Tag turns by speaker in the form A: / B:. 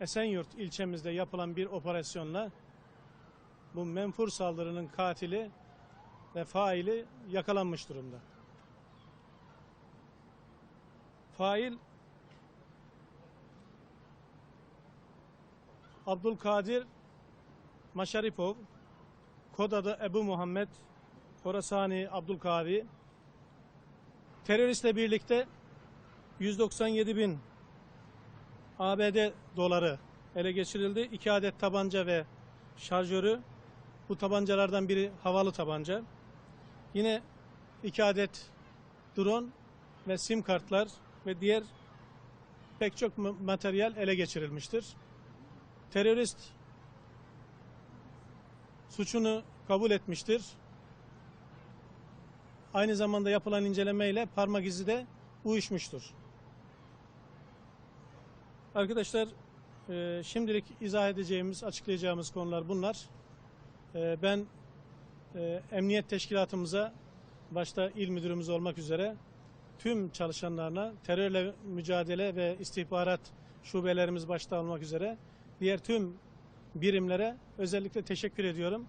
A: Esenyurt ilçemizde yapılan bir operasyonla bu menfur saldırının katili ve faili yakalanmış durumda. Fail Abdülkadir Maşaripov, kod adı Ebu Muhammed Horasani Abdülkavi, teröristle birlikte 197 bin ABD doları ele geçirildi. İki adet tabanca ve şarjörü. Bu tabancalardan biri havalı tabanca. Yine iki adet drone ve sim kartlar ve diğer pek çok ma- materyal ele geçirilmiştir. Terörist suçunu kabul etmiştir. Aynı zamanda yapılan incelemeyle parmak izi de uyuşmuştur. Arkadaşlar e, şimdilik izah edeceğimiz, açıklayacağımız konular bunlar. E, ben e, emniyet teşkilatımıza başta il müdürümüz olmak üzere tüm çalışanlarına terörle mücadele ve istihbarat şubelerimiz başta olmak üzere diğer tüm birimlere özellikle teşekkür ediyorum.